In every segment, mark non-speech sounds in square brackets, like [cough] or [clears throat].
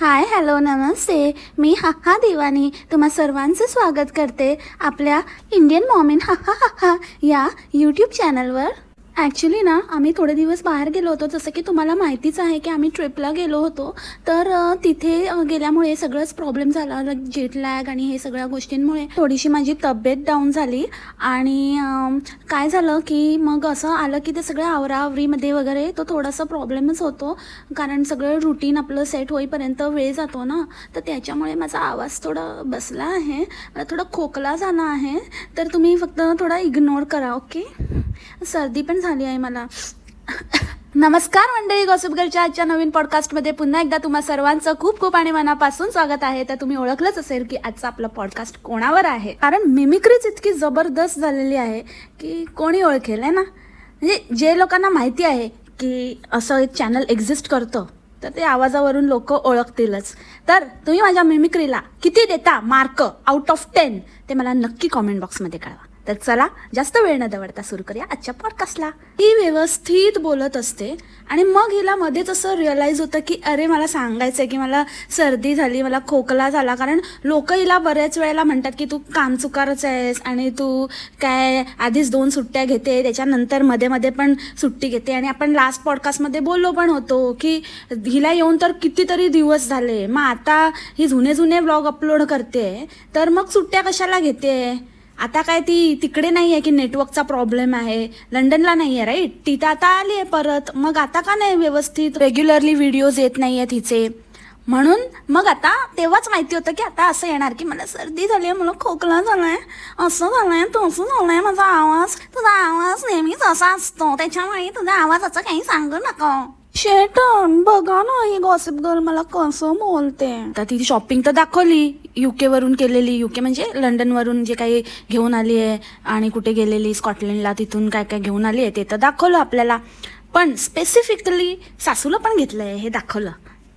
Hi hello नमस्ते. मी हा देवानी. दिवानी तुम्हा सर्वांचं स्वागत करते आपल्या इंडियन मॉमिन हा हा हा हा या यूट्यूब चॅनलवर ॲक्च्युली ना आम्ही थोडे दिवस बाहेर गेलो होतो. जसं की तुम्हाला माहितीच आहे की आम्ही ट्रिपला गेलो होतो. तर तिथे गेल्यामुळे सगळंच प्रॉब्लेम झाला. जेट लॅग आणि हे सगळ्या गोष्टींमुळे थोडीशी माझी तब्येत डाऊन झाली. आणि काय झालं की मग असं आलं की ते सगळं आवराआवरीमध्ये वगैरे तो थोडासा प्रॉब्लेमच होतो. कारण सगळं रुटीन आपलं सेट होईपर्यंत वेळ जातो ना. तर त्याच्यामुळे माझा आवाज थोडा बसला आहे. मला थोडा खोकला झाला आहे. तर तुम्ही फक्त थोडा इग्नोर करा ओके सर्दी पण झाली आहे मला. नमस्कार मंडळी गॉसिपगरच्या आजच्या नवीन पॉडकास्टमध्ये पुन्हा एकदा तुम्हा सर्वांचं खूप खूप आणि मनापासून स्वागत आहे. तर तुम्ही ओळखलंच असेल की आजचा आपला पॉडकास्ट कोणावर आहे? कारण मिमिक्रीच इतकी जबरदस्त झालेली आहे की कोणी ओळखेल आहे ना? म्हणजे जे लोकांना माहिती आहे की असं एक चॅनल एक्झिस्ट करतं तर ते आवाजावरून लोक ओळखतीलच. तर तुम्ही माझ्या मिमिक्रीला किती देता? मार्क आउट ऑफ टेन ते मला नक्की कॉमेंट बॉक्समध्ये कळवा. तर चला जास्त वेळ न दवडता सुरू करूया आजच्या पॉडकास्टला ही व्यवस्थित बोलत असते आणि मग हिला मध्येच असं रिअलाईज होतं की अरे मला सांगायचं आहे की मला सर्दी झाली मला खोकला झाला. कारण लोक हिला बऱ्याच वेळेला म्हणतात की तू कामचुकारच आहेस आणि तू काय आधीच दोन सुट्ट्या घेते त्याच्यानंतरमध्ये मध्ये पण सुट्टी घेते. आणि आपण लास्ट पॉडकास्टमध्ये बोललो पण होतो की हिला येऊन तर कितीतरी दिवस झाले मग आता ही जुने जुने ब्लॉग अपलोड करते तर मग सुट्ट्या कशाला घेते? आता काय ती तिकडे नाही आहे की नेटवर्कचा प्रॉब्लेम आहे? लंडनला नाही आहे राईट ती तर आता आली आहे परत. मग आता का नाही व्यवस्थित? रेग्युलरली व्हिडिओज येत नाही आहेत हिचे म्हणून मग आता तेव्हाच माहिती होतं की आता असं येणार की मला सर्दी झाली आहे मला खोकला झालाय असं झालंय तसं झालंय माझा आवाज तुझा आवाज नेहमीच असा असतो. त्याच्यामुळे तुझ्या आवाजाचं काही सांगू नको. शेटन बघा ना ही गॉसिप गर्ल मला कसं बोलते. तर ती शॉपिंग तर दाखवली युके वरून केलेली. युके म्हणजे लंडन वरून जे काही घेऊन आली आहे आणि कुठे गेलेली स्कॉटलंडला तिथून काय काय घेऊन आली आहे ते तर दाखवलं आपल्याला. पण स्पेसिफिकली सासूला पण घेतलंय हे दाखवलं.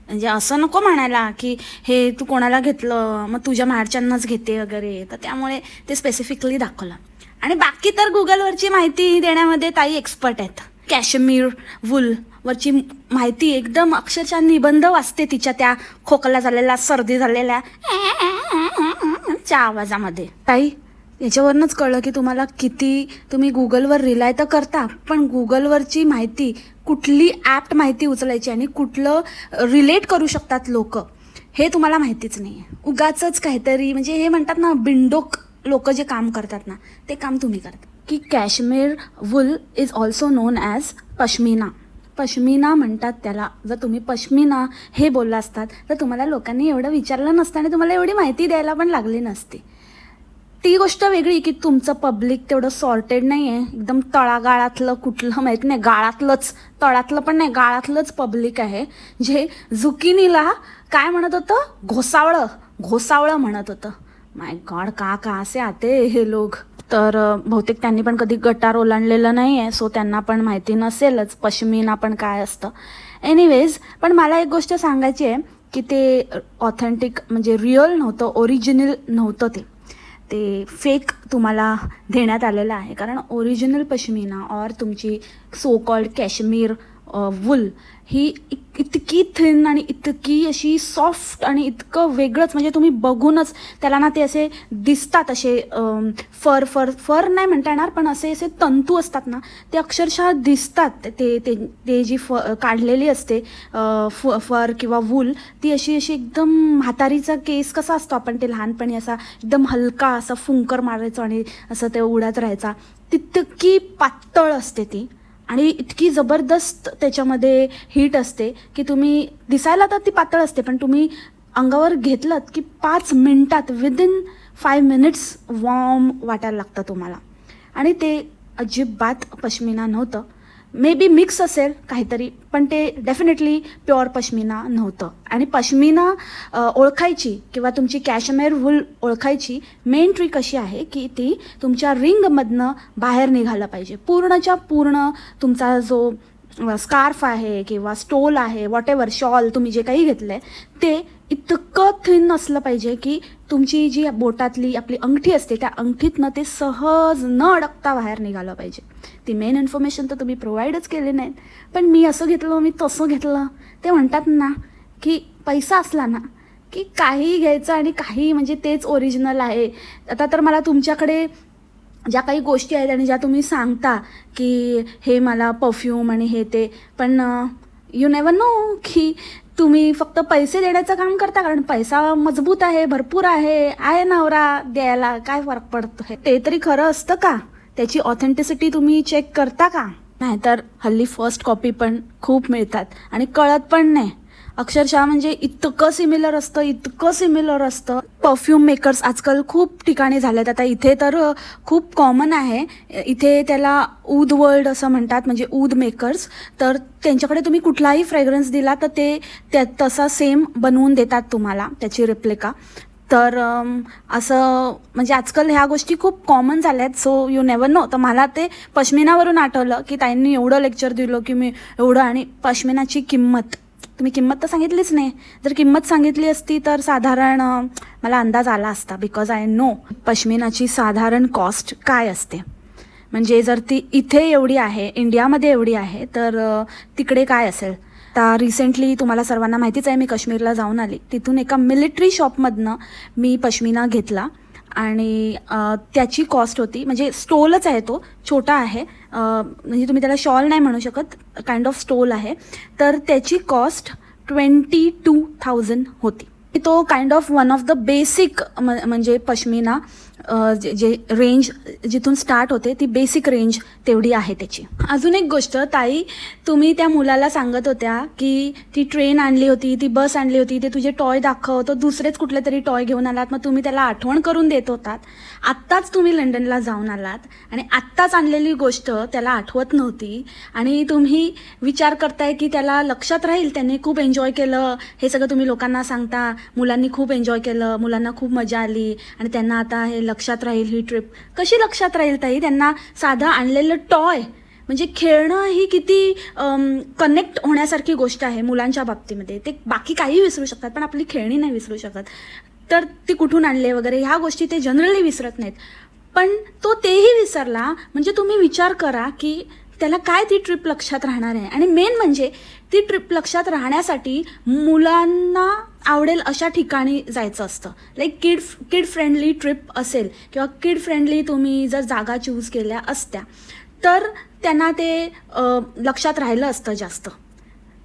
म्हणजे असं नको म्हणायला की हे तू कोणाला घेतलं मग तुझ्या माहेरच्यांनाच घेते वगैरे. तर त्यामुळे ते स्पेसिफिकली दाखवलं. आणि बाकी तर गुगलवरची माहिती देण्यामध्ये ताई एक्सपर्ट आहेत. कॅशमीर वूल वरची माहिती एकदम अक्षरशः निबंध वाचते तिच्या त्या खोकला झालेल्या सर्दी झालेल्या च्या आवाजामध्ये. ताई याच्यावरनंच कळलं की तुम्हाला किती तुम्ही गुगलवर रिलाय तर करता पण गुगलवरची माहिती कुठली ॲप्ट माहिती उचलायची आणि कुठलं रिलेट करू शकतात लोक हे तुम्हाला माहितीच नाही आहे उगाच काहीतरी म्हणजे हे म्हणतात ना बिंडोक लोक जे काम करतात ना ते काम तुम्ही करता. की cashmere wool is also known as pashmina. Pashmina म्हणतात त्याला. जर तुम्ही पश्मिना हे बोलला असतात तर तुम्हाला लोकांनी एवढं विचारलं नसतं आणि तुम्हाला एवढी माहिती द्यायला पण लागली नसती. ती गोष्ट वेगळी की तुमचं पब्लिक तेवढं सॉर्टेड नाही आहे एकदम तळागाळातलं कुठलं माहीत नाही. गाळातलंच तळातलं पण नाही गाळातलंच पब्लिक आहे. जे झुकिनीला काय म्हणत होतं? घोसावळं घोसावळं म्हणत होतं. माय गॉड का का असे आते हे लोक? तर बहुतेक त्यांनी पण कधी गटार ओलांडलेलं नाही आहे सो त्यांना पण माहिती नसेलच पश्मिना पण काय असतं. एनिवेज पण मला एक गोष्ट सांगायची आहे की ते ऑथेंटिक म्हणजे रिअल नव्हतं ओरिजिनल नव्हतं ते. ते फेक तुम्हाला देण्यात आलेलं आहे. कारण ओरिजिनल पश्मिना और तुमची सो कॉल्ड कॅश्मीर वूल ही इतकी थिन आणि इतकी अशी सॉफ्ट आणि इतकं वेगळंच म्हणजे तुम्ही बघूनच त्याला ना ते असे दिसतात असे फर फर फर नाही म्हणता येणार पण असे असे तंतू असतात ना ते अक्षरशः दिसतात. ते ते ते जी फ काढलेली असते फ फर किंवा वूल ती अशी अशी एकदम म्हातारीचा केस कसा असतो आपण ते लहानपणी असा एकदम हलका असा फुंकर मारायचो आणि असं ते उडत राहायचा. तितकी पातळ असते ती. आणि इतकी जबरदस्त त्याच्यामध्ये हीट असते की तुम्ही दिसायला तर ती पातळ असते पण तुम्ही अंगावर घेतलं की पाच मिनटात विदिन फाय मिनिट्स वॉर्म वाटायला लागतं तुम्हाला. आणि ते अजिबात पश्मिना नव्हतं. मे बी मिक्स असेल काहीतरी पण ते डेफिनेटली प्युअर पश्मिना नव्हतं. आणि पश्मिना ओळखायची किंवा तुमची कॅशमेर वूल ओळखायची मेन ट्रिक अशी आहे की ती तुमच्या रिंगमधनं बाहेर निघालं पाहिजे. पूर्णच्या पूर्ण तुमचा जो स्कार्फ आहे किंवा स्टोल आहे वॉट एव्हर शॉल तुम्ही जे काही घेतलं आहे ते इतकं थिन असलं पाहिजे की तुमची जी बोटातली आपली अंगठी असते त्या अंगठीतनं ते सहज न अडकता बाहेर निघालं पाहिजे. ती मेन इन्फॉर्मेशन तर तुम्ही प्रोव्हाइडच केली नाहीत पण मी असं घेतलं मी तसं घेतलं. ते म्हणतात ना की पैसा असला ना की काही घ्यायचं आणि काही म्हणजे तेच ओरिजिनल आहे. आता तर मला तुमच्याकडे ज्या काही गोष्टी आहेत आणि ज्या तुम्ही सांगता की हे मला परफ्यूम आणि हे ते पण यू नेवर नो की तुम्ही फक्त पैसे देण्याचं काम करता कारण पैसा मजबूत आहे भरपूर आहे आहे नवरा द्यायला काय फरक पडतो ते तरी खरं असतं का? त्याची ऑथेंटिसिटी तुम्ही चेक करता का? नाहीतर हल्ली फर्स्ट कॉपी पण खूप मिळतात आणि कळत पण नाही. अक्षरशः म्हणजे इतकं सिमिलर असतं इतकं सिमिलर असतं. परफ्यूम मेकर्स आजकाल खूप ठिकाणी झालेत आता इथे तर खूप कॉमन आहे. इथे त्याला ऊद वर्ल्ड असं म्हणतात म्हणजे ऊद मेकर्स तर त्यांच्याकडे तुम्ही कुठलाही फ्रेग्रन्स दिला तर ते त्या तसा सेम बनवून देतात तुम्हाला त्याची रिप्लिका तर असं म्हणजे आजकाल ह्या गोष्टी खूप कॉमन झाल्या आहेत सो यू नेवर नो तर मला ते पश्मिनावरून आठवलं की ताईंनी एवढं लेक्चर दिलं की मी एवढं आणि पश्मिनाची किंमत. तुम्ही किंमत तर सांगितलीच नाही. जर किंमत सांगितली असती तर साधारण मला अंदाज आला असता. बिकॉज आय नो पश्मिनाची साधारण कॉस्ट काय असते. म्हणजे जर ती इथे एवढी आहे इंडियामध्ये एवढी आहे तर तिकडे काय असेल? आता रिसेंटली तुम्हाला सर्वांना माहितीच आहे मी काश्मीरला जाऊन आली. तिथून एका मिलिटरी शॉपमधनं मी पश्मिना घेतला. आणि त्याची कॉस्ट होती. म्हणजे स्टोलच आहे तो छोटा आहे. म्हणजे तुम्ही त्याला शॉल नाही म्हणू शकत काइंड ऑफ स्टोल आहे. तर त्याची कॉस्ट ट्वेंटी टू थाउजंड होती. तो kind of one of the basic म्हणजे पश्मिना जे जे रेंज जिथून स्टार्ट होते ती बेसिक रेंज तेवढी आहे त्याची. अजून एक गोष्ट ताई तुम्ही त्या मुलाला सांगत होत्या की ती ट्रेन आणली होती ती बस आणली होती ते तुझे टॉय दाखव तो दुसरेच कुठले तरी टॉय घेऊन आलात मग तुम्ही त्याला आठवण करून देत होतात. आत्ताच तुम्ही लंडनला जाऊन आलात आणि आत्ताच आणलेली गोष्ट त्याला आठवत नव्हती. आणि तुम्ही विचार करताय की त्याला लक्षात राहील त्यांनी खूप एन्जॉय केलं. हे सगळं तुम्ही लोकांना सांगता मुलांनी खूप एन्जॉय केलं मुलांना खूप मजा आली आणि त्यांना आता हे लक्षात राहील ही ट्रिप कशी लक्षात राहील ताई? त्यांना साधं आणलेलं टॉय म्हणजे खेळणं ही किती कनेक्ट होण्यासारखी गोष्ट आहे मुलांच्या बाबतीमध्ये. ते बाकी काही विसरू शकतात पण आपली खेळणी नाही विसरू शकत. तर ती कुठून आणले वगैरे? ह्या गोष्टी ते जनरली विसरत नाहीत. पण तो तेही विसरला म्हणजे तुम्ही विचार करा की त्याला काय ती ट्रिप लक्षात राहणार आहे? आणि मेन म्हणजे ती ट्रिप लक्षात राहण्यासाठी मुलांना आवडेल अशा ठिकाणी जायचं असतं. Like kid kid friendly trip असेल किंवा किड फ्रेंडली तुम्ही जर जागा चूज केल्या असत्या तर त्यांना ते लक्षात राहिलं असतं जास्त.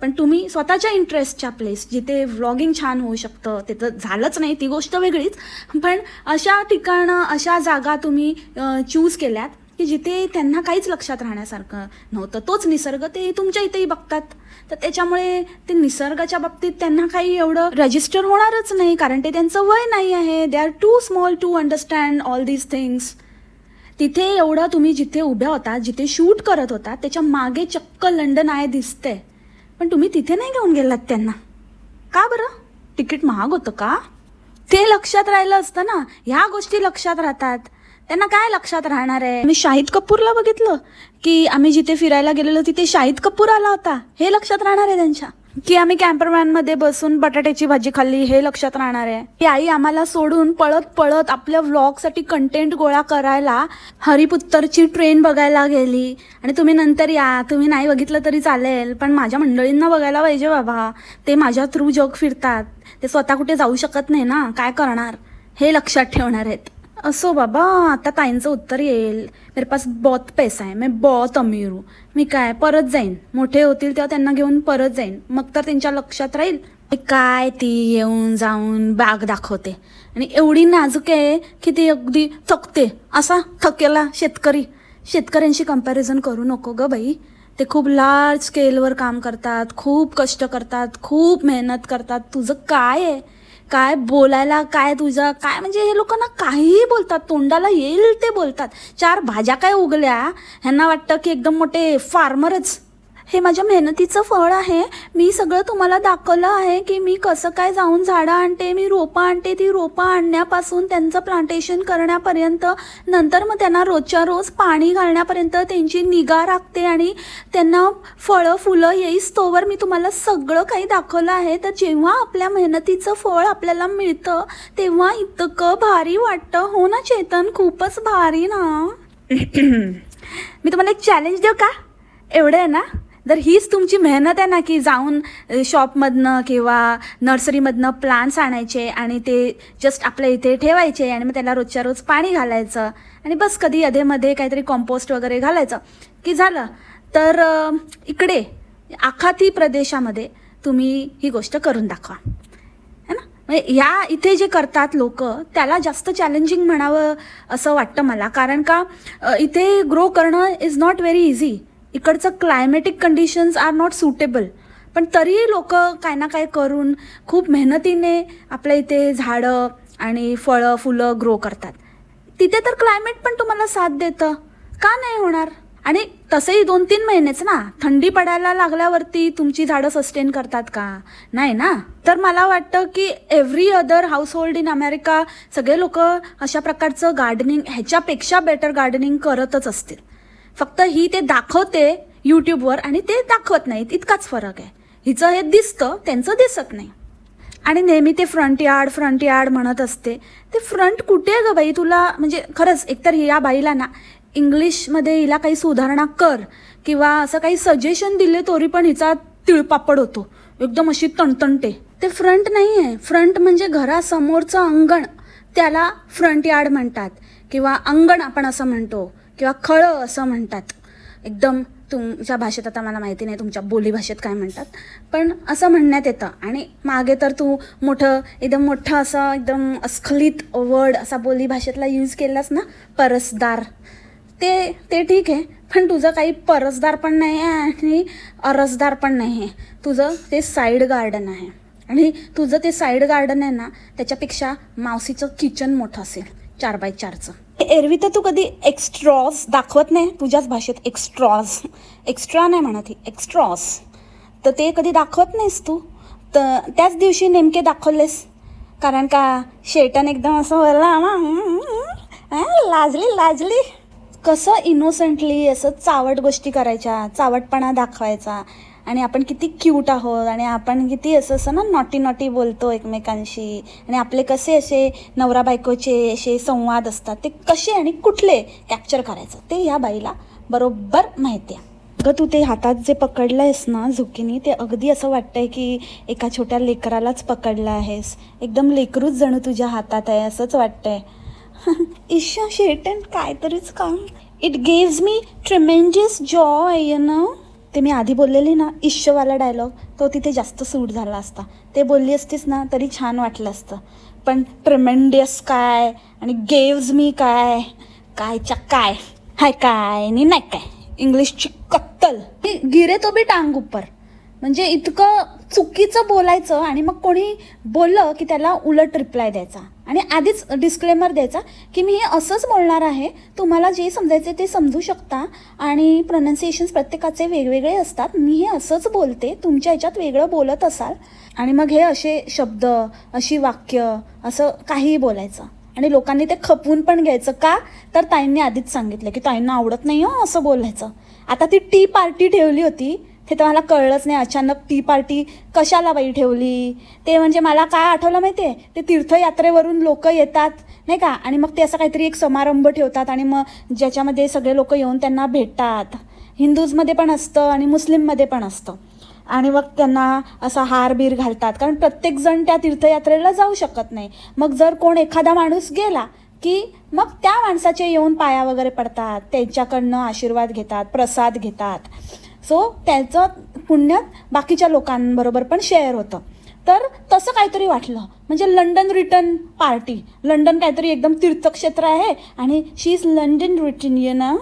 पण तुम्ही स्वतःच्या इंटरेस्टच्या प्लेस जिथे व्लॉगिंग छान होऊ शकतं ते तर झालंच नाही ती गोष्ट वेगळीच. पण अशा ठिकाणं अशा जागा तुम्ही चूज केल्यात की जिथे त्यांना काहीच लक्षात राहण्यासारखं नव्हतं. तोच निसर्ग ते तुमच्या इथेही बघतात. तर त्याच्यामुळे ते निसर्गाच्या बाबतीत त्यांना काही एवढं रजिस्टर होणारच नाही कारण ते त्यांचं वय नाही आहे. They are too small to understand all these things तिथे एवढं तुम्ही जिथे उभ्या होता जिथे शूट करत होता त्याच्यामागे चक्क लंडन आहे दिसते पण तुम्ही तिथे नाही घेऊन गेलात त्यांना. का बरं? तिकीट महाग होतं का? ते लक्षात राहिलं असतं ना. ह्या गोष्टी लक्षात राहतात. त्यांना काय लक्षात राहणार आहे? मी शाहिद कपूरला बघितलं की आम्ही जिथे फिरायला गेलेलो तिथे शाहिद कपूर आला होता. हे लक्षात राहणार आहे त्यांच्या. की आम्ही कॅम्परमॅनमध्ये बसून बटाट्याची भाजी खाल्ली हे लक्षात राहणार आहे. की आई आम्हाला सोडून पळत पळत आपल्या व्लॉगसाठी कंटेंट गोळा करायला हरिपुत्तरची ट्रेन बघायला गेली. आणि तुम्ही नंतर या तुम्ही नाही बघितलं तरी चालेल पण माझ्या मंडळींना बघायला पाहिजे बाबा. ते माझ्या थ्रू जग फिरतात. ते स्वतः कुठे जाऊ शकत नाही ना? काय करणार? हे लक्षात ठेवणार आहेत. असो बाबा आता ताईंचं उत्तर येईल. मेरे पास बहुत पैसा आहे मी बहुत अमीर हूँ. मी काय परत जाईन. मोठे होतील तेव्हा त्यांना घेऊन परत जाईन. मग तर त्यांच्या लक्षात राहील. काय ती येऊन जाऊन बाग दाखवते. आणि एवढी नाजूक आहे की ती अगदी थकते. असा थकेला शेतकरी. शेतकऱ्यांशी कंपॅरिझन करू नको ग बाई. ते खूप लार्ज स्केलवर काम करतात खूप कष्ट करतात खूप मेहनत करतात. तुझं काय आहे? काय बोलायला काय तुझं काय म्हणजे हे लोकांना काहीही बोलतात तोंडाला येईल ते बोलतात. चार भाज्या काय उगल्या ह्यांना वाटतं की एकदम मोठे फार्मरच हे माझ्या मेहनतीचं फळ आहे. मी सगळं तुम्हाला दाखवलं आहे की मी कसं काय जाऊन झाडं आणते मी रोपं आणते ती रोपं आणण्यापासून त्यांचं प्लांटेशन करण्यापर्यंत नंतर मग त्यांना रोजच्या रोज पाणी घालण्यापर्यंत त्यांची निगा राखते आणि त्यांना फळं फुलं येईस तोवर मी तुम्हाला सगळं काही दाखवलं आहे. तर जेव्हा आपल्या मेहनतीचं फळ आपल्याला मिळतं तेव्हा इतकं भारी वाटतं. हो ना चेतन? खूपच भारी ना. [clears throat] मी तुम्हाला एक चॅलेंज देऊ का? एवढं आहे ना? जर हीच तुमची मेहनत आहे ना की जाऊन शॉपमधनं किंवा नर्सरीमधनं प्लांट्स आणायचे आणि ते जस्ट आपल्या इथे ठेवायचे आणि मग त्याला रोजच्या रोज पाणी घालायचं आणि बस कधी अधेमध्ये काहीतरी कॉम्पोस्ट वगैरे घालायचं. की झालं? तर इकडे आखाती प्रदेशामध्ये तुम्ही ही गोष्ट करून दाखवा. है ना? म्हणजे ह्या इथे जे करतात लोक त्याला जास्त चॅलेंजिंग म्हणावं असं वाटतं मला. कारण का इथे ग्रो करणं इज नॉट व्हेरी इझी इकडचं climatic conditions are not suitable पण तरीही लोक काय ना काय करून खूप मेहनतीने आपल्या इथे झाडं आणि फळं फुलं ग्रो करतात. तिथे तर क्लायमेट पण तुम्हाला साथ देतं. का नाही होणार? आणि तसंही दोन तीन महिनेच ना. थंडी पडायला लागल्यावरती तुमची झाडं सस्टेन करतात का? नाही ना. तर मला वाटतं की every other household in America सगळे लोक अशा प्रकारचं गार्डनिंग ह्याच्यापेक्षा बेटर गार्डनिंग करतच असतील. फक्त ही ते दाखवते यूट्यूबवर आणि ते दाखवत नाहीत इतकाच फरक आहे. हिचं हे दिसतं त्यांचं दिसत नाही. आणि नेहमी ते फ्रंट यार्ड फ्रंट यार्ड म्हणत असते. ते फ्रंट कुठे आहे गं बाई? तुला म्हणजे खरंच एकतर या बाईला ना इंग्लिशमध्ये हिला काही सुधारणा कर किंवा असं काही सजेशन दिले तरी पण हिचा तिळपापड होतो. एकदम अशी तणतणते. ते फ्रंट नाही आहे फ्रंट म्हणजे घरासमोरचं अंगण. त्याला फ्रंट यार्ड म्हणतात. किंवा अंगण आपण असं म्हणतो. किंवा खळं असं म्हणतात. एकदम तुमच्या भाषेत आता मला माहिती नाही तुमच्या बोलीभाषेत काय म्हणतात. पण असं म्हणण्यात येतं. आणि मागे तर तू मोठं एकदम मोठं असं एकदम अस्खलित वर्ड असा बोलीभाषेतला यूज केलास ना परसदार. ते ते ठीक आहे. पण तुझं काही परसदार पण नाही आहे आणि अरसदार पण नाही आहे. तुझं ते साईड गार्डन आहे. आणि तुझं ते साईड गार्डन आहे ना त्याच्यापेक्षा मावशीचं किचन मोठं असेल. चार बाय चारचं. एरवी तर तू कधी एक्स्ट्रॉस दाखवत नाही तुझ्याच भाषेत एक्स्ट्रॉस एक्स्ट्रा नाही म्हणत ही एक्स्ट्रॉस तर ते कधी दाखवत नाहीस तू? तर त्याच दिवशी नेमके दाखवलेस? कारण का शेटन एकदम असं बोलला ना लाजली लाजली. कसं इनोसेंटली असं चावट गोष्टी करायच्या चावटपणा दाखवायचा. आणि आपण किती क्यूट आहोत आणि आपण किती असं असं ना नॉटी नॉटी बोलतो एकमेकांशी. आणि आपले कसे असे नवरा बायकोचे असे संवाद असतात ते कसे आणि कुठले कॅप्चर करायचं ते या बाईला बरोबर माहिती आहे. अगं तू ते हातात जे पकडलं आहेस ना झुकिनी ते अगदी असं वाटतंय की एका छोट्या लेकरालाच पकडलं आहेस. एकदम लेकरूच जणू तुझ्या हातात आहे असंच वाटतंय. [laughs] ईशा शेटन काहीतरीच काम. It gives me tremendous joy you know ते मी आधी बोललेली ना इश्यवाला डायलॉग तो तिथे जास्त सूट झाला असता. ते बोलली असतीस ना तरी छान वाटलं असतं. पण ट्रिमेंडियस काय आणि गेव्ज मी काय? कायच्या काय? हाय काय आणि नाही काय? इंग्लिशची कत्तल. गिरे तो बी टांग उपर. म्हणजे इतकं चुकीचं बोलायचं आणि मग कोणी बोललं की त्याला उलट रिप्लाय द्यायचा. आणि आधीच डिस्क्लेमर द्यायचा की मी हे असंच बोलणार आहे तुम्हाला जे समजायचे ते समजू शकता आणि प्रोनाऊन्सिएशन्स प्रत्येकाचे वेगवेगळे असतात. मी हे असंच बोलते तुमच्या ह्याच्यात वेगळं बोलत असाल आणि मग हे असे शब्द अशी वाक्य असं काहीही बोलायचं. आणि लोकांनी ते खपवून पण घ्यायचं का? तर ताईंनी आधीच सांगितलं की ताईंना आवडत नाही हो असं बोलायचं. आता ती टी पार्टी ठेवली होती ते तर मला कळलंच नाही. अचानक टी पार्टी कशाला बाई ठेवली? ते म्हणजे मला काय आठवलं माहिती आहे ते तीर्थयात्रेवरून लोक येतात नाही का? आणि मग ते असं काहीतरी एक समारंभ ठेवतात आणि मग ज्याच्यामध्ये सगळे लोक येऊन त्यांना भेटतात. हिंदूजमध्ये पण असतं आणि मुस्लिममध्ये पण असतं. आणि मग त्यांना असा हार बीर घालतात. कारण प्रत्येकजण त्या तीर्थयात्रेला जाऊ शकत नाही. मग जर कोण एखादा माणूस गेला की मग त्या माणसाचे येऊन पाया वगैरे पडतात. त्यांच्याकडनं आशीर्वाद घेतात प्रसाद घेतात. सो त्याचं पुण्यात बाकीच्या लोकांबरोबर पण शेअर होतं. तर तसं काहीतरी वाटलं. म्हणजे लंडन रिटर्न पार्टी लंडन काहीतरी एकदम तीर्थक्षेत्र आहे आणि she is London return you ना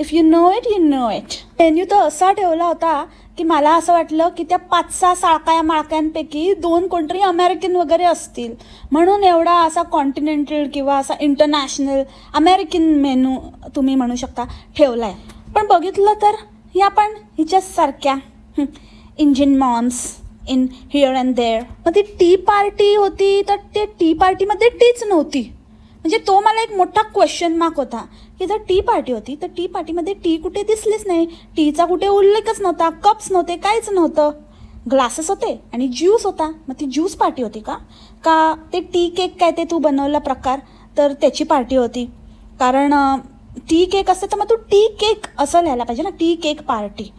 if you know it you know it menu तर असा ठेवला होता की मला असं वाटलं की त्या पाच सहा साळकाया माळक्यांपैकी दोन कोणतरी अमेरिकन वगैरे असतील. म्हणून एवढा असा कॉन्टिनेंटल किंवा असा इंटरनॅशनल अमेरिकन मेनू तुम्ही म्हणू शकता ठेवला आहे पण बघितलं तर या पण हिच्यासारख्या engine moms in here and there मग ती टी पार्टी होती तर ते टी पार्टीमध्ये टीच नव्हती. म्हणजे तो मला एक मोठा क्वेश्चन मार्क होता की जर टी पार्टी होती तर टी पार्टीमध्ये टी कुठे दिसलीच नाही. टीचा कुठे उल्लेखच नव्हता कप्स नव्हते काहीच नव्हतं. ग्लासेस होते आणि ज्यूस होता. मग ती ज्यूस पार्टी होती का? का ते टी केक काय ते तू बनवला प्रकार? तर त्याची पार्टी होती. कारण टी केक असते तर मग तू टी केक असं लिहायला पाहिजे ना. टी केक पार्टी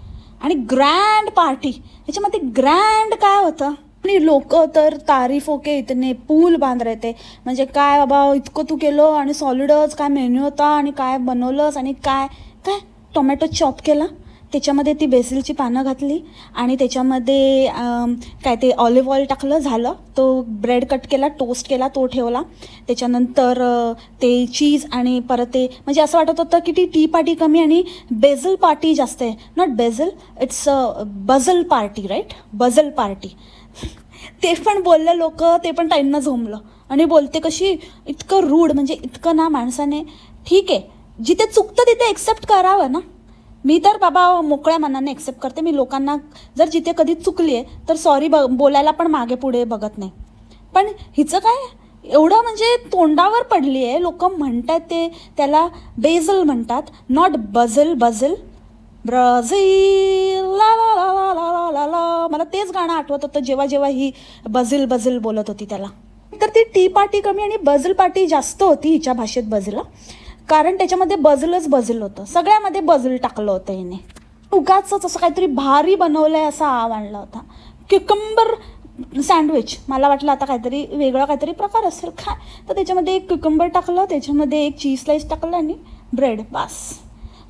आणि ग्रँड पार्टी ह्याच्यामध्ये ग्रँड काय होतं? आणि लोक तर तारीफ ओके इतने पूल बांध रहे म्हणजे काय बाबा इतकं तू केलं आणि सॉलिडच काय मेन्यू होता आणि काय बनवलंस आणि काय? काय? टोमॅटो चॉप केला? त्याच्यामध्ये ती बेसिलची पानं घातली आणि त्याच्यामध्ये काय ते ऑलिव्ह ऑइल टाकलं झालं. तो ब्रेड कट केला टोस्ट केला तो ठेवला. त्याच्यानंतर ते चीज आणि परत ते म्हणजे असं वाटत होतं की ती टी पार्टी कमी आणि बेझल पार्टी जास्त आहे. Not bezel it's a बझल party right बझल party ते पण बोललं लोक ते पण टाईमनं झोमलं आणि बोलते कशी इतकं रूढ म्हणजे इतकं ना माणसाने ठीक आहे. जिथे चुकतं तिथे एक्सेप्ट करावं ना. मी तर बाबा मोकळ्या मनाने एक्सेप्ट करते. मी लोकांना जर जिथे कधी चुकली आहे तर सॉरी ब बोलायला पण मागे पुढे बघत नाही. पण हिचं काय? एवढं म्हणजे तोंडावर पडली आहे लोक म्हणतात ते त्याला बेझल म्हणतात. नॉट बझल बझल ब्राझील ला ला मला तेच गाणं आठवत होतं जेव्हा जेव्हा ही बझिल बझिल बोलत होती त्याला. तर ती टी पार्टी कमी आणि बझल पार्टी जास्त होती हिच्या भाषेत बझला कारण त्याच्यामध्ये बजलच बजल होतं. सगळ्यामध्ये बजल टाकलं होतं हिने. उगाच असं काहीतरी भारी बनवलं आहे असा आव आणला होता. क्युकंबर सँडविच मला वाटलं आता काहीतरी वेगळा काहीतरी प्रकार असेल काय तर त्याच्यामध्ये एक क्युकंबर टाकलं त्याच्यामध्ये एक चीज स्लाईस टाकलं आणि ब्रेड बास.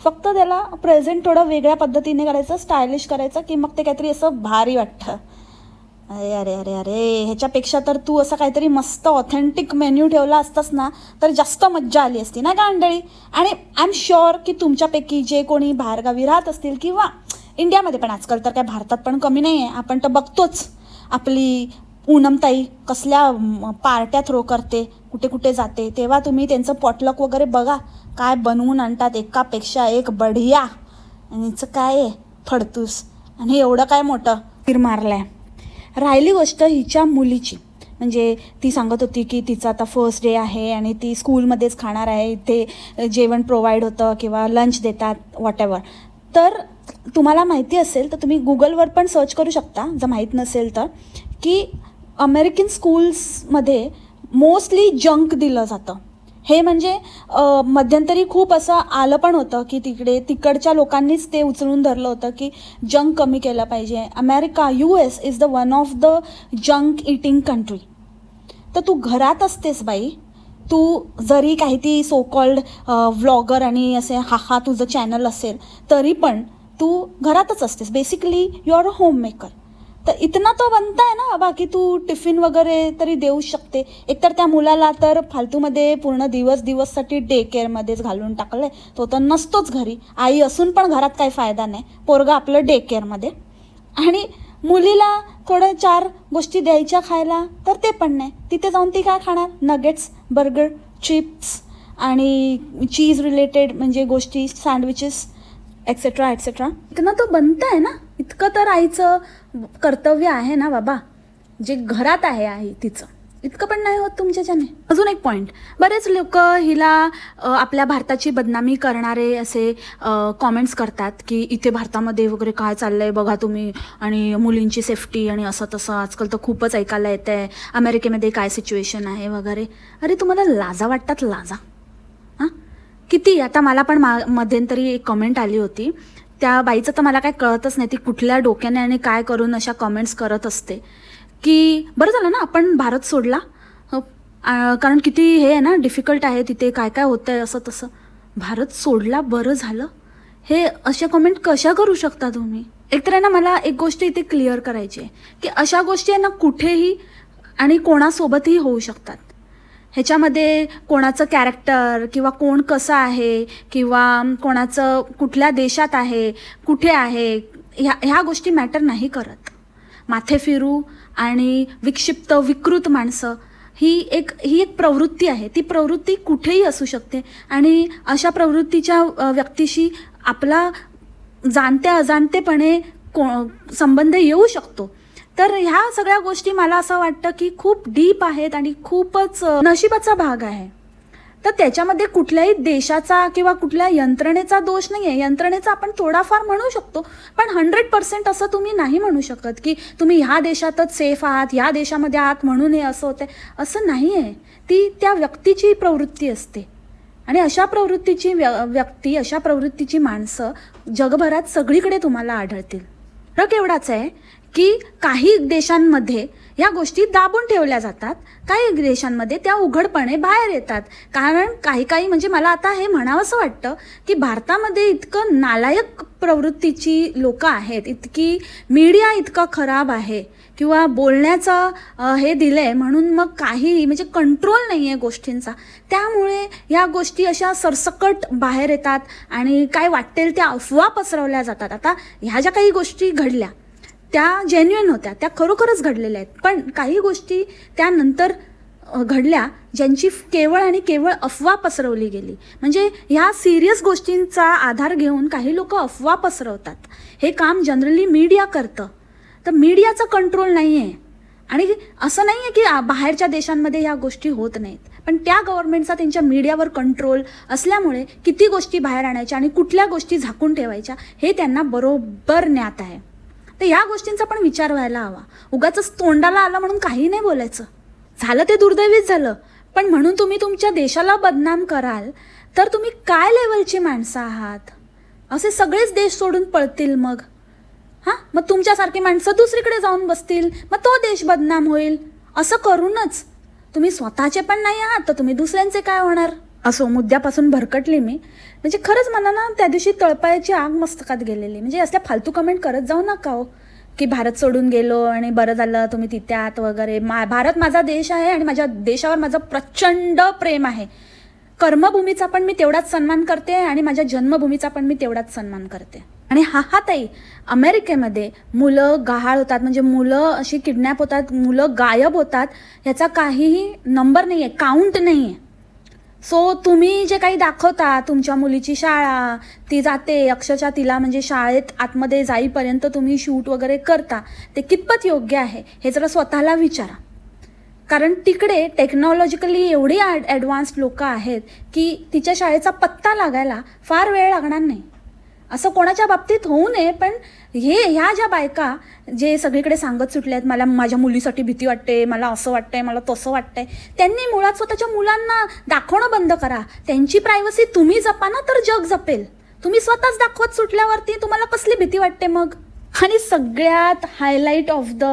फक्त त्याला प्रेझेंट थोडं वेगळ्या पद्धतीने करायचं स्टायलिश करायचं की मग ते काहीतरी असं भारी वाटतं. अरे अरे अरे अरे ह्याच्यापेक्षा तर तू असं काहीतरी मस्त ऑथेंटिक मेन्यू ठेवला असतास ना तर जास्त मज्जा आली असती ना गांडळी? आणि आय एम शुअर की तुमच्यापैकी जे कोणी बाहेरगावी राहत असतील किंवा इंडियामध्ये पण आजकाल तर काय भारतात पण कमी नाही आहे आपण तर बघतोच. आपली पूनमताई कसल्या पार्ट्या थ्रो करते कुठे कुठे जाते तेव्हा तुम्ही त्यांचं पॉटलक वगैरे बघा. काय बनवून आणतात एकापेक्षा एक बढिया. आणि हिचं काय आहे? फडतूस. आणि एवढं काय मोठं? पिरमारलं आहे राहिली गोष्ट हिच्या मुलीची. म्हणजे ती सांगत होती की तिचा आता फर्स्ट डे आहे आणि ती स्कूलमध्येच खाणार आहे. इथे जेवण प्रोव्हाइड होतं किंवा लंच देतात वॉट तर तुम्हाला माहिती असेल तर तुम्ही गुगलवर पण सर्च करू शकता जर माहीत नसेल तर की अमेरिकन स्कूल्समध्ये मोस्टली जंक दिलं जातं. हे म्हणजे मध्यंतरी खूप असं आलं पण होतं की तिकडे तिकडच्या लोकांनीच ते उचलून धरलं होतं की जंक कमी केलं पाहिजे. America U S is the one of the junk eating country. तर तू घरात असतेस बाई. तू जरी काही ती सो कॉल्ड व्लॉगर आणि असे हा हा तुझं चॅनल असेल तरी पण तू घरातच असतेस. Basically you are a homemaker तर इतना तो बनता आहे ना बाकी तू टिफिन वगैरे तरी देऊ शकते. एकतर त्या मुलाला तर फालतूमध्ये पूर्ण दिवस दिवससाठी डे केअरमध्येच घालून टाकलंय. तो तर नसतोच घरी. आई असून पण घरात काही फायदा नाही. पोरगा आपलं डे केअरमध्ये आणि मुलीला थोडं चार गोष्टी द्यायच्या खायला तर ते पण नाही. तिथे जाऊन ती काय खाणार? नगेट्स बर्गर चिप्स आणि चीज रिलेटेड म्हणजे गोष्टी सँडविचेस एक्सेट्रा एक्सेट्रा इथनं तो बनता आहे ना. इतकं तर आईचं कर्तव्य आहे ना बाबा. जे घरात आहे आई तिचं. इतकं पण नाही होत तुमच्याच्याने. अजून एक पॉईंट बरेच लोक हिला आपल्या भारताची बदनामी करणारे असे कॉमेंट्स करतात की इथे भारतामध्ये वगैरे काय चाललंय बघा तुम्ही आणि मुलींची सेफ्टी आणि असं तसं. आजकाल तर खूपच ऐकायला येतं आहे अमेरिकेमध्ये काय सिच्युएशन आहे वगैरे. अरे तुम्हाला लाजा वाटतात लाजा. हां? किती? आता मला पण मा मध्यंतरी एक कमेंट आली होती. त्या बाईचं तर मला काय कळतच नाही ती कुठल्या डोक्याने आणि काय करून अशा कमेंट्स करत असते. की बरं झालं ना आपण भारत सोडला. कारण किती हे आहे ना डिफिकल्ट आहे तिथे काय काय होतं आहे असं तसं. भारत सोडला बरं झालं. हे अशा कमेंट कशा करू शकता तुम्ही? एकतर आहे ना मला एक गोष्ट इथे क्लिअर करायची आहे की अशा गोष्टी आहे ना कुठेही आणि कोणासोबतही होऊ शकतात. ह्याच्यामध्ये कोणाचं कॅरेक्टर किंवा कोण कसं आहे किंवा कोणाचं कुठल्या देशात आहे कुठे आहे ह्या ह्या गोष्टी मॅटर नाही करत. माथे फिरू आणि विक्षिप्त विकृत माणसं ही एक ही एक प्रवृत्ती आहे. ती प्रवृत्ती कुठेही असू शकते आणि अशा प्रवृत्तीच्या व्यक्तीशी आपला जाणत्या अजाणतेपणे को संबंध येऊ शकतो. तर ह्या सगळ्या गोष्टी मला असं वाटतं की खूप डीप आहेत आणि खूपच नशिबाचा भाग आहे. तर त्याच्यामध्ये कुठल्याही देशाचा किंवा कुठल्या यंत्रणेचा दोष नाही आहे यंत्रणेचा आपण थोडाफार म्हणू शकतो पण हंड्रेड पर्सेंट असं तुम्ही नाही म्हणू शकत की तुम्ही ह्या देशातच सेफ आहात ह्या देशामध्ये आहात म्हणून हे असं होतं असं नाही आहे ती त्या व्यक्तीची प्रवृत्ती असते. आणि अशा प्रवृत्तीची व्य व्यक्ती अशा प्रवृत्तीची माणसं जगभरात सगळीकडे तुम्हाला आढळतील. फरक एवढाच आहे? की काही देशांमध्ये या गोष्टी दाबून ठेवल्या जातात काही देशांमध्ये त्या उघडपणे बाहेर येतात. कारण काही काही म्हणजे मला आता हे म्हणावंसं वाटतं की भारतामध्ये इतकं नालायक प्रवृत्तीची लोकं आहेत इतकी मीडिया इतका खराब आहे किंवा बोलण्याचं हे दिलं आहे म्हणून मग काही म्हणजे कंट्रोल नाही आहे गोष्टींचा. त्यामुळे या गोष्टी अशा सरसकट बाहेर येतात आणि काय वाटेल त्या अफवा पसरवल्या जातात. आता ह्या ज्या काही गोष्टी घडल्या त्या जेन्युइन होत्या त्या खरोखरच घडलेल्या आहेत. पण काही गोष्टी त्यानंतर घडल्या ज्यांची केवळ आणि केवळ अफवा पसरवली गेली. म्हणजे ह्या सिरियस गोष्टींचा आधार घेऊन काही लोक अफवा पसरवतात. हे काम जनरली मीडिया करतं. तर मीडियाचा कंट्रोल नाही आहे आणि असं नाही आहे की बाहेरच्या देशांमध्ये ह्या गोष्टी होत नाहीत. पण त्या गव्हर्नमेंटचा त्यांच्या मीडियावर कंट्रोल असल्यामुळे किती गोष्टी बाहेर आणायच्या आणि कुठल्या गोष्टी झाकून ठेवायच्या हे त्यांना बरोबर ज्ञात आहे. तर या गोष्टींचा पण विचार व्हायला हवा. उगाच तोंडाला आलं म्हणून काही नाही बोलायचं. झालं ते दुर्दैवीच झालं. पण म्हणून तुम्ही तुमच्या देशाला बदनाम कराल तर तुम्ही काय लेवलची माणसं आहात? असे सगळेच देश सोडून पळतील मग. हां? मग तुमच्यासारखी माणसं दुसरीकडे जाऊन बसतील मग तो देश बदनाम होईल. असं करूनच. तुम्ही स्वतःचे पण नाही आहात तर तुम्ही दुसऱ्यांचे काय होणार? असो मुद्द्यापासून भरकटली मी. म्हणजे खरंच मला ना त्या दिवशी तळपायाची आग मस्तकात गेलेली. म्हणजे असल्या फालतू कमेंट करत जाऊ नका हो. की भारत सोडून गेलो आणि बरं झालं तुम्ही तिथे आहात वगैरे. मा भारत माझा देश आहे आणि माझ्या देशावर माझं प्रचंड प्रेम आहे. कर्मभूमीचा पण मी तेवढाच सन्मान करते आणि माझ्या जन्मभूमीचा पण मी तेवढाच सन्मान करते. आणि हा हा ताई अमेरिकेमध्ये मुलं गहाळ होतात. म्हणजे मुलं अशी किडनॅप होतात मुलं गायब होतात. ह्याचा काहीही नंबर नाही आहे काउंट नाही आहे सो तुम्ही जे काही दाखवता तुमच्या मुलीची शाळा ती जाते अक्षरशः तिला म्हणजे शाळेत आतमध्ये जाईपर्यंत तुम्ही शूट वगैरे करता ते कितपत योग्य आहे हे जरा स्वतःला विचारा. कारण तिकडे टेक्नॉलॉजिकली एवढी ॲड ॲडव्हान्स्ड लोकं आहेत की तिच्या शाळेचा पत्ता लागायला फार वेळ लागणार नाही. असं कोणाच्या बाबतीत होऊ नये पण हे ह्या ज्या बायका जे सगळीकडे सांगत सुटल्या आहेत मला माझ्या मुलीसाठी भीती वाटते मला असं वाटतंय मला तसं वाटतंय त्यांनी मुळात स्वतःच्या मुलांना दाखवणं बंद करा. त्यांची प्रायव्हसी तुम्ही जपा ना तर जग जपेल. तुम्ही स्वतःच दाखवत सुटल्यावरती तुम्हाला कसली भीती वाटते मग? आणि सगळ्यात highlight of the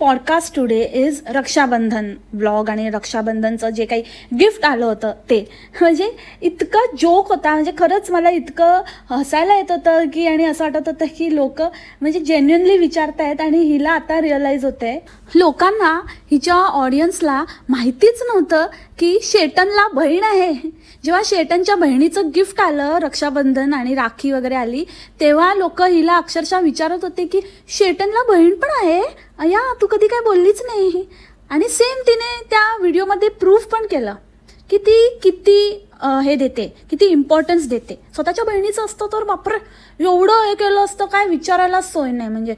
podcast today is Rakshabandhan blog आणि रक्षाबंधनचं जे काही गिफ्ट आलं होतं ते. म्हणजे इतकं जोक होता म्हणजे खरंच मला इतकं हसायला येत होतं की आणि असं वाटत होतं की लोक म्हणजे जेन्युनली विचारतायत आणि हिला आता रिअलाईज होते लोकांना हिच्या ऑडियन्सला माहितीच नव्हतं की शेटनला बहीण आहे. जेव्हा शेटनच्या बहिणीचं गिफ्ट आलं रक्षाबंधन आणि राखी वगैरे आली तेव्हा लोक हिला अक्षरशः विचारत होते की शेटनला बहीण पण आहे? अय्या तू कधी काय बोललीच नाही. आणि सेम तिने त्या व्हिडिओमध्ये प्रूफ पण केलं. किती किती हे देते किती इम्पॉर्टन्स देते. स्वतःच्या बहिणीचं असतं तर बापर एवढं हे केलं असतं काय विचारायलाच सोय नाही. म्हणजे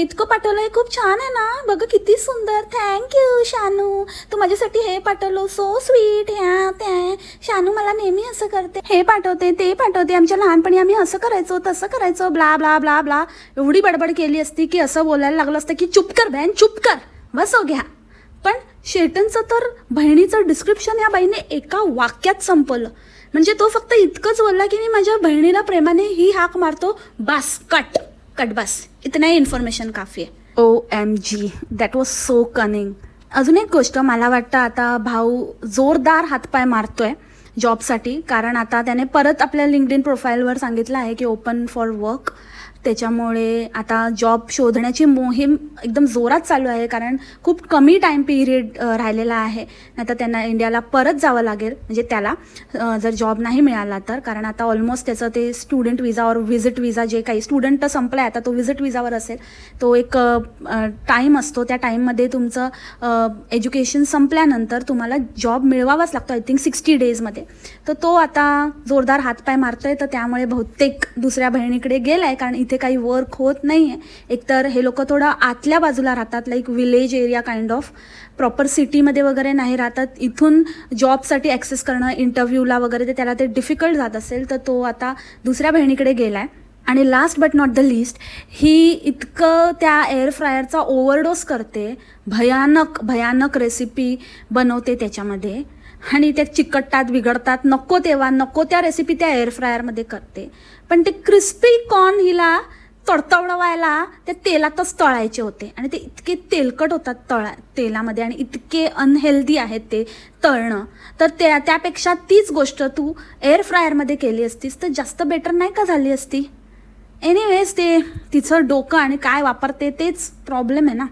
इतकं पाठवलं हे खूप छान आहे ना. बघ किती सुंदर. थँक्यू शानू. तू माझ्यासाठी हे पाठवलं. सो स्वीट ह्या त्या. शानू मला नेहमी असं करते. हे पाठवते ते पाठवते. आमच्या लहानपणी आम्ही असं करायचो तसं करायचो ब्ला ब्ला ब्ला ब्ला एवढी बडबड केली असती की असं बोलायला लागलं असतं की चुप कर बॅन चुप कर. बस हो घ्या. पण शेटनचं तर बहिणीचं डिस्क्रिप्शन या बाईने एका वाक्यात संपवलं. म्हणजे तो फक्त इतकंच बोलला की मी माझ्या बहिणीला प्रेमाने ही हाक मारतो बास कट कट बास. इतना इन्फॉर्मेशन काफी आहे. O M G that was so cunning अजून एक गोष्ट मला वाटतं आता भाऊ जोरदार हातपाय मारतोय जॉबसाठी कारण आता त्याने परत आपल्या लिंकडिन प्रोफाईलवर सांगितलं आहे की ओपन फॉर वर्क त्याच्यामुळे आता जॉब शोधण्याची मोहीम एकदम जोरात चालू आहे कारण खूप कमी टाईम पिरियड राहिलेला आहे. नाहीतर त्यांना इंडियाला परत जावं लागेल म्हणजे त्याला जर जॉब नाही मिळाला तर. कारण आता ऑलमोस्ट त्याचं ते स्टुडंट विजा और व्हिजिट विजा जे काही स्टुडंट तर संपला आहे आता तो व्हिजिट विजावर असेल. तो एक टाईम असतो. त्या टाईममध्ये तुमचं एज्युकेशन संपल्यानंतर तुम्हाला जॉब मिळवावाच लागतो आय थिंक सिक्स्टी डेजमध्ये तर तो आता जोरदार हातपाय मारतोय तर त्यामुळे बहुतेक दुसऱ्या बहिणीकडे गेलाय कारण इथे काही वर्क होत नाही आहे एकतर हे लोक थोडं आतल्या बाजूला राहतात like village area kind of proper सिटीमध्ये वगैरे नाही राहतात. इथून जॉबसाठी ॲक्सेस करणं इंटरव्ह्यूला वगैरे ते त्याला ते डिफिकल्ट जात असेल तर तो आता दुसऱ्या बहिणीकडे गेला आहे आणि last but not the list ही इतकं त्या एअर फ्रायरचा ओव्हरडोस करते भयानक भयानक रेसिपी बनवते त्याच्यामध्ये. आणि त्या चिकटतात बिघडतात नको तेव्हा नको त्या रेसिपी त्या एअर फ्रायरमध्ये करते. पण ते क्रिस्पी कॉर्न हिला तडतडवायला ते तेलातच तळायचे होते. आणि ते इतके तेलकट होतात तळा तेलामध्ये आणि इतके अनहेल्दी आहेत ते तळणं. तर त्या त्यापेक्षा तीच गोष्ट तू एअर फ्रायरमध्ये केली असतीस तर जास्त बेटर नाही का झाली असती? एनिवेज ते तिचं डोकं आणि काय वापरते तेच प्रॉब्लेम आहे ना.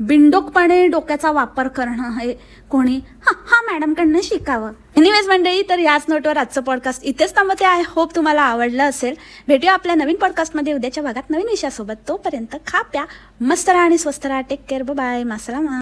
बिंडोकपणे डोक्याचा वापर करणं हे कोणी? हा हा मॅडमकडनं शिकावं. एनिवेज मंडळी तर याच नोटवर आजचं पॉडकास्ट इथेच थांबते आय होप तुम्हाला आवडलं असेल. भेटूया आपल्या नवीन पॉडकास्टमध्ये उद्याच्या भागात नवीन विषयासोबत. तोपर्यंत खा प्या मस्त राहा आणि स्वस्त राहा. Take care bye मासरामा